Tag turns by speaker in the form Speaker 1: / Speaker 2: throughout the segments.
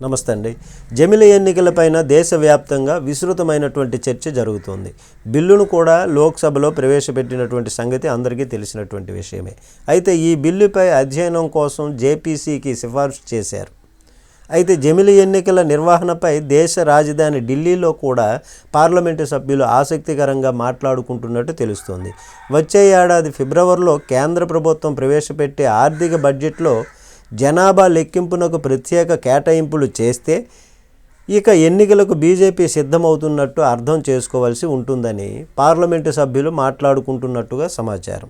Speaker 1: నమస్తే అండి. జమిలి ఎన్నికలపైన దేశవ్యాప్తంగా విస్తృతమైనటువంటి చర్చ జరుగుతోంది. బిల్లును కూడా లోక్సభలో ప్రవేశపెట్టినటువంటి సంగతి అందరికీ తెలిసినటువంటి విషయమే. అయితే ఈ బిల్లుపై అధ్యయనం కోసం జేపీసీకి సిఫార్సు చేశారు. అయితే జమిలి ఎన్నికల నిర్వహణపై దేశ రాజధాని ఢిల్లీలో కూడా పార్లమెంటు సభ్యులు ఆసక్తికరంగా మాట్లాడుకుంటున్నట్టు తెలుస్తోంది. వచ్చే ఏడాది ఫిబ్రవరిలో కేంద్ర ప్రభుత్వం ప్రవేశపెట్టే ఆర్థిక బడ్జెట్లో జనాభా లెక్కింపునకు ప్రత్యేక కేటాయింపులు చేస్తే ఇక ఎన్నికలకు బీజేపీ సిద్ధమవుతున్నట్టు అర్థం చేసుకోవాల్సి ఉంటుందని పార్లమెంటు సభ్యులు మాట్లాడుకుంటున్నట్టుగా సమాచారం.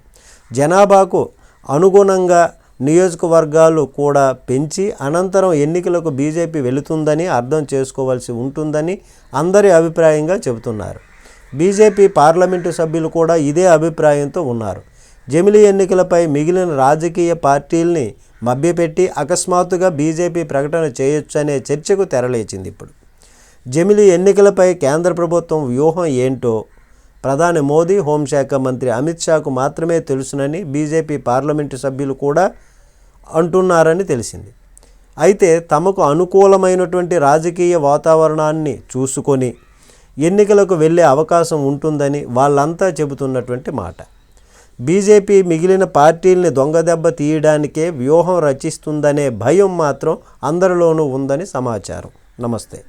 Speaker 1: జనాభాకు అనుగుణంగా నియోజకవర్గాలు కూడా పెంచి అనంతరం ఎన్నికలకు బీజేపీ వెళుతుందని అర్థం చేసుకోవాల్సి ఉంటుందని అందరి అభిప్రాయంగా చెబుతున్నారు. బీజేపీ పార్లమెంటు సభ్యులు కూడా ఇదే అభిప్రాయంతో ఉన్నారు. జమిలి ఎన్నికలపై మిగిలిన రాజకీయ పార్టీల్ని మభ్యపెట్టి అకస్మాత్తుగా బీజేపీ ప్రకటన చేయొచ్చనే చర్చకు తెరలేచింది ఇప్పుడు. జమిలి ఎన్నికలపై కేంద్ర ప్రభుత్వం వ్యూహం ఏంటో ప్రధాని మోదీ హోంశాఖ మంత్రి అమిత్ షాకు మాత్రమే తెలుసునని బీజేపీ పార్లమెంటు సభ్యులు కూడా అంటున్నారని తెలిసింది. అయితే తమకు అనుకూలమైనటువంటి రాజకీయ వాతావరణాన్ని చూసుకొని ఎన్నికలకు వెళ్ళే అవకాశం ఉంటుందని వాళ్ళంతా చెబుతున్నటువంటి మాట. బీజేపీ మిగిలిన పార్టీల్ని దొంగదెబ్బ తీయడానికే వ్యూహం రచిస్తుందనే భయం మాత్రం అందరిలోనూ ఉందని సమాచారం. నమస్తే.